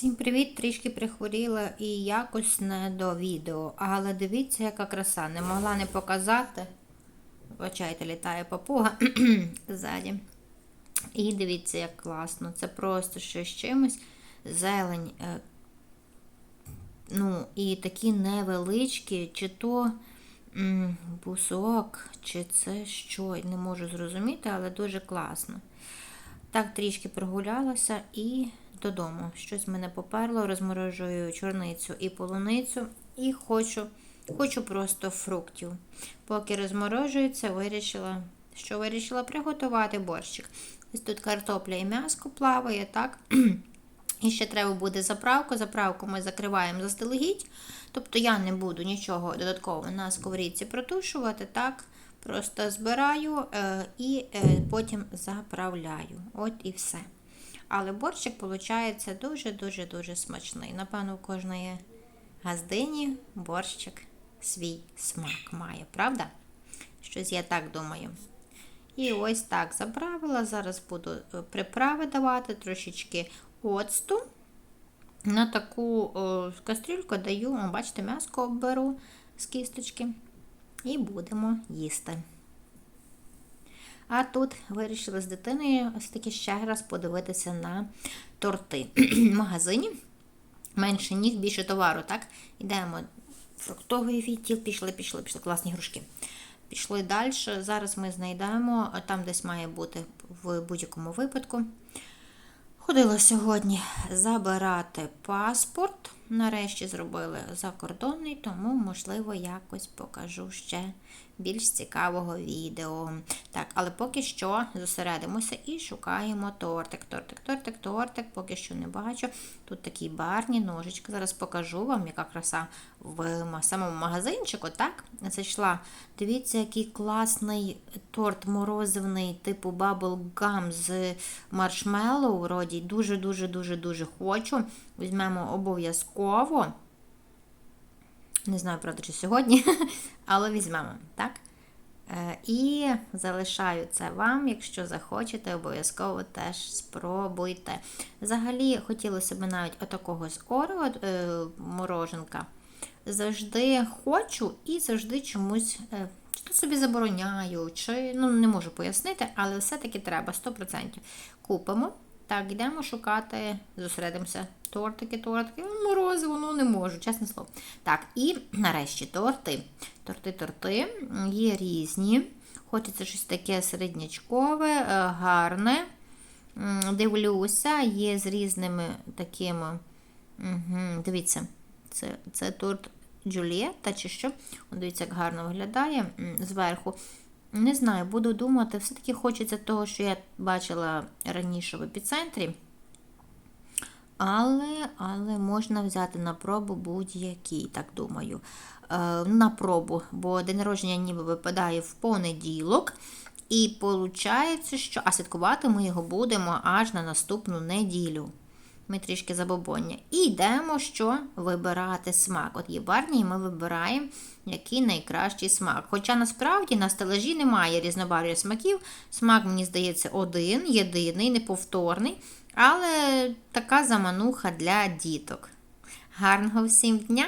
Всім привіт! Трішки прихворіла і якось не до відео. Але дивіться, яка краса. Не могла не показати. Бачайте, літає папуга ззаді. І дивіться, як класно. Це просто щось чимось. Зелень. е, Ну, і такі невеличкі, чи то бусок, чи це що, не можу зрозуміти, але дуже класно. Так трішки прогулялася і додому. Щось мене поперло, розморожую чорницю і полуницю, і хочу, хочу просто фруктів. Поки розморожується, вирішила, що вирішила приготувати борщик. Ось тут картопля і м'яско плаває, так? І ще треба буде заправку. Заправку ми закриваємо заздалегідь. Тобто я не буду нічого додатково на сковорідці протушувати, так? Просто збираю е, і е, потім заправляю. От і все. Але борщик виходить дуже-дуже-дуже смачний. Напевно, у кожної газдині борщик свій смак має, правда? Щось я так думаю. І ось так заправила. Зараз буду е, приправи давати, трошечки оцту. На таку о, кастрюльку даю, бачите, м'яско беру з кісточки. І будемо їсти. А тут вирішила з дитиною ось таки ще раз подивитися на торти. В магазині менше ніг, більше товару, так? Йдемо фруктовий відділ, пішли, пішли, пішли, класні грушки. Пішли далі. Зараз ми знайдемо, там десь має бути в будь-якому випадку. Ходила сьогодні забирати паспорт. Нарешті зробили закордонний, тому, можливо, якось покажу ще більш цікавого відео. Так, але поки що зосередимося і шукаємо тортик. Тортик, тортик, тортик, поки що не бачу. Тут такі барні ножички. Зараз покажу вам, яка краса в самому магазинчику. Так, зайшла. Дивіться, який класний торт морозивний, типу Bubble Gum з маршмеллоу. Вроді дуже-дуже дуже дуже хочу. Візьмемо обов'язково. Не знаю, правда, чи сьогодні, але візьмемо, так? Е, І залишаю це вам, якщо захочете, обов'язково теж спробуйте. Взагалі, хотілося б навіть отакого з Орео е, мороженка. Завжди хочу і завжди чомусь е, чи собі забороняю, чи ну, не можу пояснити, але все-таки треба 100%. Купимо. Так, йдемо шукати, зосередимося. Тортики, тортики, морозиво, ну не можу, чесне слово. Так, і нарешті торти. Торти, торти є різні. Хочеться щось таке середнячкове, е, гарне. Дивлюся, є з різними такими. Угу, Дивіться, це це торт Джульєтта чи що. Дивіться, як гарно виглядає зверху. Не знаю, буду думати, все-таки хочеться того, що я бачила раніше в епіцентрі. Але але можна взяти на пробу будь-який, так думаю. Е, На пробу, бо день народження ніби випадає в понеділок. І виходить, що а святкувати ми його будемо аж на наступну неділю. Ми трішки забобоння. І йдемо що вибирати смак. От є барні, і ми вибираємо, який найкращий смак. Хоча насправді на стележі немає різнобарв'я смаків. Смак, мені здається, один, єдиний, неповторний. Але така замануха для діток. Гарного всім дня!